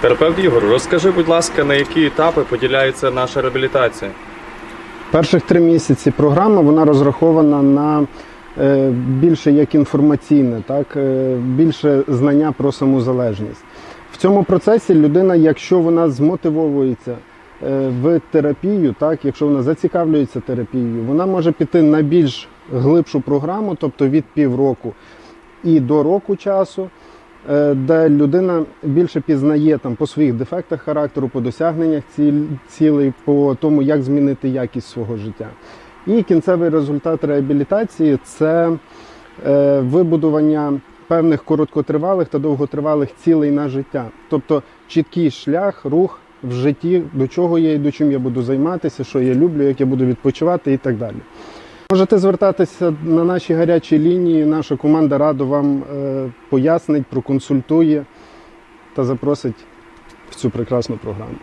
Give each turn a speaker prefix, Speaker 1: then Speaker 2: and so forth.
Speaker 1: Терапевт Ігор, розкажи, будь ласка, на які етапи поділяється наша реабілітація?
Speaker 2: Перших три місяці програма вона розрахована на е, більше як інформаційне, так, е, більше знання про саму залежність. В цьому процесі людина, якщо вона змотивовується е, в терапію, так, якщо вона зацікавлюється терапією, вона може піти на більш глибшу програму, тобто від півроку і до року часу, де людина більше пізнає там по своїх дефектах характеру, по досягненнях цілей, по тому, як змінити якість свого життя. І кінцевий результат реабілітації це е, вибудування певних короткотривалих та довготривалих цілей на життя, тобто чіткий шлях, рух в житті, до чого я йду, чим я буду займатися, що я люблю, як я буду відпочивати і так далі. Можете звертатися на наші гарячі лінії. Наша команда радо вам е, пояснить, проконсультує та запросить в цю прекрасну програму.